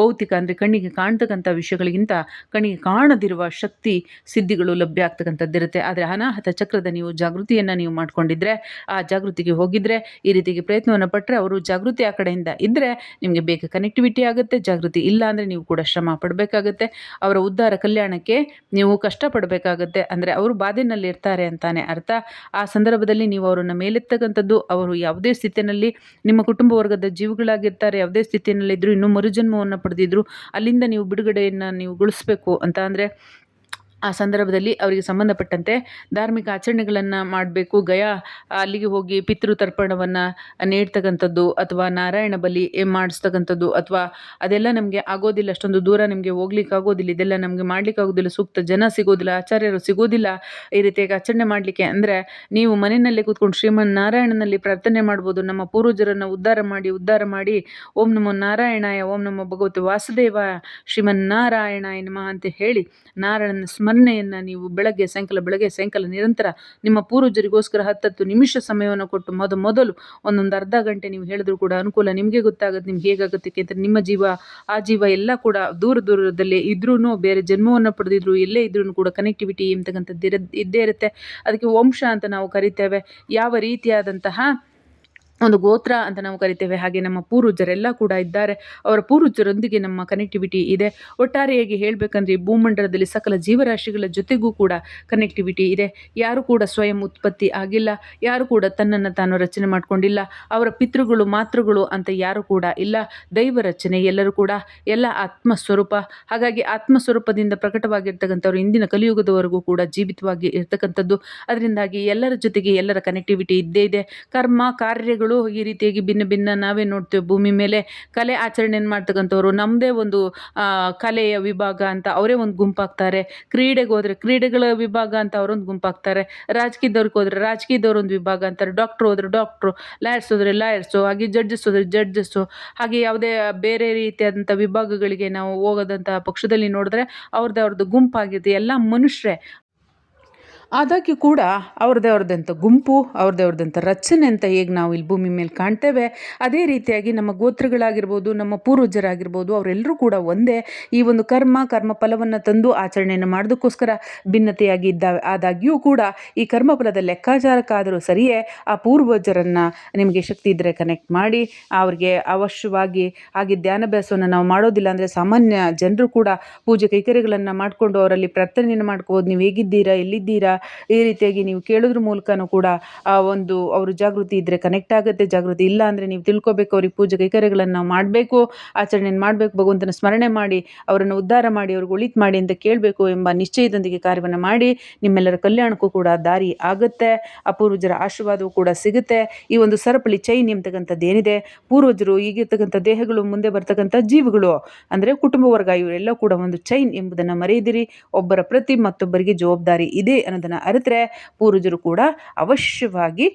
ಭೌತಿಕ ಅಂದರೆ ಕಣ್ಣಿಗೆ ಕಾಣ್ತಕ್ಕಂಥ ವಿಷಯಗಳಿಗಿಂತ ಕಣ್ಣಿಗೆ ಕಾಣದಿರುವ ಶಕ್ತಿ ಸಿದ್ಧಿಗಳು ಲಭ್ಯ ಆಗ್ತಕ್ಕಂಥದ್ದಿರುತ್ತೆ ಆದರೆ ಅನಾಹತ ಚಕ್ರದ ನೀವು ಜಾಗೃತಿಯನ್ನು ನೀವು ಮಾಡ್ಕೊಂಡಿದ್ರೆ, ಆ ಜಾಗೃತಿಗೆ ಹೋಗಿದ್ರೆ, ಈ ರೀತಿಗೆ ಪ್ರಯತ್ನವನ್ನು ಪಟ್ಟರೆ ಅವರು ಜಾಗೃತಿ ಆ ಕಡೆಯಿಂದ ಇದ್ದರೆ ನಿಮಗೆ ಬೇಗ ಕನೆಕ್ಟಿವಿಟಿ ಆಗುತ್ತೆ, ಜಾಗೃತಿ ಇಲ್ಲ ಅಂದರೆ ನೀವು ಕೂಡ ಶ್ರಮ ಪಡಬೇಕಾಗುತ್ತೆ. ಅವರ ಉದ್ಧಾರ ಕಲ್ಯಾಣಕ್ಕೆ ನೀವು ಕಷ್ಟಪಡಬೇಕಾಗುತ್ತೆ. ಅಂದರೆ ಅವರು ಬಾಧೆನಲ್ಲಿ ಇರ್ತಾರೆ ಅಂತಾನೆ ಅರ್ಥ ಆ ಸಂದರ್ಭದಲ್ಲಿ ನೀವು ಅವರನ್ನು ಮೇಲೆತ್ತಕ್ಕಂಥದ್ದು, ಅವರು ಯಾವುದೇ ಸ್ಥಿತಿಯಲ್ಲಿ ನಿಮ್ಮ ಕುಟುಂಬ ವರ್ಗದ ಜೀವಿಗಳಾಗಿರ್ತಾರೆ, ಯಾವುದೇ ಸ್ಥಿತಿಯಲ್ಲಿದ್ದರೂ ಇನ್ನೂ ಮರುಜನ್ಮವನ್ನು ಪಡೆದಿದ್ದರು ಅಲ್ಲಿಂದ ನೀವು ಬಿಡುಗಡೆಯನ್ನು ನೀವು ಗೊಳಿಸ್ಬೇಕು ಅಂತ ಅಂದರೆ ಆ ಸಂದರ್ಭದಲ್ಲಿ ಅವರಿಗೆ ಸಂಬಂಧಪಟ್ಟಂತೆ ಧಾರ್ಮಿಕ ಆಚರಣೆಗಳನ್ನು ಮಾಡಬೇಕು. ಗಯಾ ಅಲ್ಲಿಗೆ ಹೋಗಿ ಪಿತೃ ತರ್ಪಣವನ್ನು ನೀಡ್ತಕ್ಕಂಥದ್ದು ಅಥವಾ ನಾರಾಯಣ ಬಲಿ ಮಾಡಿಸ್ತಕ್ಕಂಥದ್ದು ಅಥವಾ ಅದೆಲ್ಲ ನಮಗೆ ಆಗೋದಿಲ್ಲ, ಅಷ್ಟೊಂದು ದೂರ ನಿಮಗೆ ಹೋಗ್ಲಿಕ್ಕೆ ಆಗೋದಿಲ್ಲ ಇದೆಲ್ಲ ನಮಗೆ ಮಾಡ್ಲಿಕ್ಕೆ ಆಗೋದಿಲ್ಲ ಸೂಕ್ತ ಜನ ಸಿಗೋದಿಲ್ಲ, ಆಚಾರ್ಯರು ಸಿಗೋದಿಲ್ಲ ಈ ರೀತಿಯಾಗಿ ಆಚರಣೆ ಮಾಡಲಿಕ್ಕೆ ಅಂದರೆ ನೀವು ಮನೆಯಲ್ಲೇ ಕೂತ್ಕೊಂಡು ಶ್ರೀಮನ್ ನಾರಾಯಣನಲ್ಲಿ ಪ್ರಾರ್ಥನೆ ಮಾಡ್ಬೋದು, ನಮ್ಮ ಪೂರ್ವಜರನ್ನು ಉದ್ಧಾರ ಮಾಡಿ ಉದ್ಧಾರ ಮಾಡಿ, ಓಂ ನಮೋ ನಾರಾಯಣಾಯ, ಓಂ ನಮೋ ಭಗವತಿ ವಾಸುದೇವ, ಶ್ರೀಮನ್ ನಾರಾಯಣಾಯ ನಮಃ ಅಂತ ಹೇಳಿ ನಾರಾಯಣನ ಸ್ಮರಣೆಯನ್ನು ನೀವು ಬೆಳಗ್ಗೆ ಸಾಯಂಕಾಲ ಬೆಳಗ್ಗೆ ಸಾಯಂಕಾಲ ನಿರಂತರ ನಿಮ್ಮ ಪೂರ್ವಜರಿಗೋಸ್ಕರ ಹತ್ತತ್ತು ನಿಮಿಷ ಸಮಯವನ್ನು ಕೊಟ್ಟು ಮೊದ ಮೊದಲು ಒಂದೊಂದು ಅರ್ಧ ಗಂಟೆ ನೀವು ಹೇಳಿದ್ರು ಕೂಡ ಅನುಕೂಲ ನಿಮಗೆ ಗೊತ್ತಾಗುತ್ತೆ ನಿಮ್ಗೆ ಹೇಗಾಗುತ್ತೆ ಯಾಕೆಂದರೆ ನಿಮ್ಮ ಜೀವ, ಆ ಜೀವ ಎಲ್ಲ ಕೂಡ ದೂರ ದೂರದಲ್ಲಿ ಇದ್ರೂ ಬೇರೆ ಜನ್ಮವನ್ನು ಪಡೆದಿದ್ರು, ಎಲ್ಲೇ ಇದ್ರೂ ಕೂಡ ಕನೆಕ್ಟಿವಿಟಿ ಎಂತಕ್ಕಂಥದ್ದು ಇದ್ದೇ ಇರುತ್ತೆ. ಅದಕ್ಕೆ ವಂಶ ಅಂತ ನಾವು ಕರಿತೇವೆ. ಯಾವ ರೀತಿಯಾದಂತಹ ಒಂದು ಗೋತ್ರ ಅಂತ ನಾವು ಕರಿತೇವೆ. ಹಾಗೆ ನಮ್ಮ ಪೂರ್ವಜರೆಲ್ಲ ಕೂಡ ಇದ್ದಾರೆ. ಅವರ ಪೂರ್ವಜರೊಂದಿಗೆ ನಮ್ಮ ಕನೆಕ್ಟಿವಿಟಿ ಇದೆ. ಒಟ್ಟಾರೆಯಾಗಿ ಹೇಳಬೇಕಂದ್ರೆ ಭೂಮಂಡಲದಲ್ಲಿ ಸಕಲ ಜೀವರಾಶಿಗಳ ಜೊತೆಗೂ ಕೂಡ ಕನೆಕ್ಟಿವಿಟಿ ಇದೆ. ಯಾರು ಕೂಡ ಸ್ವಯಂ ಉತ್ಪತ್ತಿ ಆಗಿಲ್ಲ. ಯಾರು ಕೂಡ ತನ್ನನ್ನು ತಾನು ರಚನೆ ಮಾಡಿಕೊಂಡಿಲ್ಲ. ಅವರ ಪಿತೃಗಳು, ಮಾತೃಗಳು ಅಂತ ಯಾರು ಕೂಡ ಇಲ್ಲ. ದೈವ ರಚನೆ ಎಲ್ಲರೂ ಕೂಡ ಎಲ್ಲ ಆತ್ಮಸ್ವರೂಪ. ಹಾಗಾಗಿ ಆತ್ಮಸ್ವರೂಪದಿಂದ ಪ್ರಕಟವಾಗಿರ್ತಕ್ಕಂಥವ್ರು ಇಂದಿನ ಕಲಿಯುಗದವರೆಗೂ ಕೂಡ ಜೀವಿತವಾಗಿ ಇರ್ತಕ್ಕಂಥದ್ದು. ಅದರಿಂದಾಗಿ ಎಲ್ಲರ ಜೊತೆಗೆ ಎಲ್ಲರ ಕನೆಕ್ಟಿವಿಟಿ ಇದ್ದೇ ಇದೆ. ಕರ್ಮ ಕಾರ್ಯಗಳು ಈ ರೀತಿಯಾಗಿ ಭಿನ್ನ ಭಿನ್ನ ನಾವೇ ನೋಡ್ತೇವೆ ಭೂಮಿ ಮೇಲೆ ಕಲೆ ಆಚರಣೆಯನ್ನು ಮಾಡ್ತಕ್ಕಂಥವ್ರು. ನಮ್ಮದೇ ಒಂದು ಕಲೆಯ ವಿಭಾಗ ಅಂತ ಅವರೇ ಒಂದು ಗುಂಪಾಗ್ತಾರೆ. ಕ್ರೀಡೆಗೆ ಹೋದರೆ ಕ್ರೀಡೆಗಳ ವಿಭಾಗ ಅಂತ ಅವರೊಂದು ಗುಂಪಾಗ್ತಾರೆ. ರಾಜಕೀಯದವ್ರಿಗೆ ಹೋದರೆ ರಾಜಕೀಯದವ್ರು ಒಂದು ವಿಭಾಗ ಅಂತಾರೆ. ಡಾಕ್ಟ್ರು ಹೋದರೆ ಡಾಕ್ಟ್ರು ಲಾಯರ್ಸ್ ಹೋದರೆ ಲಾಯರ್ಸು ಹಾಗೆ ಜಡ್ಜಸ್ ಹೋದರೆ ಜಡ್ಜಸ್ಸು ಹಾಗೆ ಯಾವುದೇ ಬೇರೆ ರೀತಿಯಾದಂಥ ವಿಭಾಗಗಳಿಗೆ ನಾವು ಹೋಗೋದಂಥ ಪಕ್ಷದಲ್ಲಿ ನೋಡಿದ್ರೆ ಅವ್ರದ್ದು ಅವ್ರದ್ದು ಗುಂಪಾಗಿದೆ ಎಲ್ಲ ಮನುಷ್ಯರೇ ಆದಾಗ್ಯೂ ಕೂಡ ಅವ್ರದ್ದೇ ಅವ್ರದ್ದಂಥ ಗುಂಪು ಅವ್ರದ್ದೇ ಅವ್ರದ್ದಂಥ ರಚನೆ ಅಂತ ಹೇಗೆ ನಾವು ಇಲ್ಲಿ ಭೂಮಿ ಮೇಲೆ ಕಾಣ್ತೇವೆ, ಅದೇ ರೀತಿಯಾಗಿ ನಮ್ಮ ಗೋತ್ರಗಳಾಗಿರ್ಬೋದು, ನಮ್ಮ ಪೂರ್ವಜರಾಗಿರ್ಬೋದು ಅವರೆಲ್ಲರೂ ಕೂಡ ಒಂದೇ ಈ ಒಂದು ಕರ್ಮ ಕರ್ಮ ಫಲವನ್ನು ತಂದು ಆಚರಣೆಯನ್ನು ಮಾಡೋದಕ್ಕೋಸ್ಕರ ಭಿನ್ನತೆಯಾಗಿ ಇದ್ದಾವೆ. ಆದಾಗ್ಯೂ ಕೂಡ ಈ ಕರ್ಮಫಲದ ಲೆಕ್ಕಾಚಾರಕ್ಕಾದರೂ ಸರಿಯೇ ಆ ಪೂರ್ವಜರನ್ನು ನಿಮಗೆ ಶಕ್ತಿ ಇದ್ದರೆ ಕನೆಕ್ಟ್ ಮಾಡಿ, ಅವ್ರಿಗೆ ಅವಶ್ಯವಾಗಿ ಹಾಗೆ ಧ್ಯಾನಾಭ್ಯಾಸವನ್ನು ನಾವು ಮಾಡೋದಿಲ್ಲ ಅಂದರೆ ಸಾಮಾನ್ಯ ಜನರು ಕೂಡ ಪೂಜೆ ಕೈಕರ್ಯಗಳನ್ನು ಮಾಡಿಕೊಂಡು ಅವರಲ್ಲಿ ಪ್ರಾರ್ಥನೆಯನ್ನು ಮಾಡ್ಕೋಬೋದು. ನೀವು ಹೇಗಿದ್ದೀರಾ, ಎಲ್ಲಿದ್ದೀರಾ ಈ ರೀತಿಯಾಗಿ ನೀವು ಕೇಳೋದ್ರ ಮೂಲಕನೂ ಕೂಡ, ಆ, ಒಂದು ಅವರು ಜಾಗೃತಿ ಇದ್ದರೆ ಕನೆಕ್ಟ್ ಆಗುತ್ತೆ, ಜಾಗೃತಿ ಇಲ್ಲ ಅಂದರೆ ನೀವು ತಿಳ್ಕೊಬೇಕು, ಅವ್ರಿಗೆ ಪೂಜೆ ಕೈಕರ್ಯಗಳನ್ನು ಮಾಡಬೇಕು ಆಚರಣೆಯನ್ನು ಮಾಡಬೇಕು, ಭಗವಂತನ ಸ್ಮರಣೆ ಮಾಡಿ, ಅವರನ್ನು ಉದ್ಧಾರ ಮಾಡಿ, ಅವ್ರಿಗೆ ಒಳಿತು ಮಾಡಿ ಅಂತ ಕೇಳಬೇಕು ಎಂಬ ನಿಶ್ಚಯದೊಂದಿಗೆ ಕಾರ್ಯವನ್ನು ಮಾಡಿ, ನಿಮ್ಮೆಲ್ಲರ ಕಲ್ಯಾಣಕ್ಕೂ ಕೂಡ ದಾರಿ ಆಗುತ್ತೆ, ಅಪೂರ್ವಜರ ಪೂರ್ವಜರ ಆಶೀರ್ವಾದವೂ ಕೂಡ ಸಿಗುತ್ತೆ. ಈ ಒಂದು ಸರಪಳಿ ಚೈನ್ ಎಂಬತಕ್ಕಂಥದ್ದು ಏನಿದೆ, ಪೂರ್ವಜರು ಈಗಿರ್ತಕ್ಕಂಥ ದೇಹಗಳು, ಮುಂದೆ ಬರ್ತಕ್ಕಂಥ ಜೀವಿಗಳು, ಅಂದರೆ ಕುಟುಂಬ ವರ್ಗ, ಇವರೆಲ್ಲ ಕೂಡ ಒಂದು ಚೈನ್ ಎಂಬುದನ್ನು ಮರೆಯದಿರಿ, ಒಬ್ಬರ ಪ್ರತಿ ಮತ್ತೊಬ್ಬರಿಗೆ ಜವಾಬ್ದಾರಿ ಇದೆ ಅನ್ನೋದನ್ನು ಅರಿತರೆ ಪೂರ್ವಜರು ಕೂಡ ಅವಶ್ಯವಾಗಿ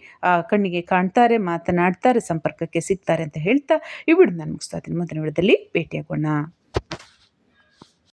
ಕಣ್ಣಿಗೆ ಕಾಣ್ತಾರೆ, ಮಾತನಾಡ್ತಾರೆ, ಸಂಪರ್ಕಕ್ಕೆ ಸಿಗ್ತಾರೆ ಅಂತ ಹೇಳ್ತಾ ಈ ನಾನು ಮುಗಿಸ್ತಾ ಇದ್ದೀನಿ. ಮುಂದಿನ ವಿಡಿಯೋದಲ್ಲಿ ಭೇಟಿಯಾಗೋಣ.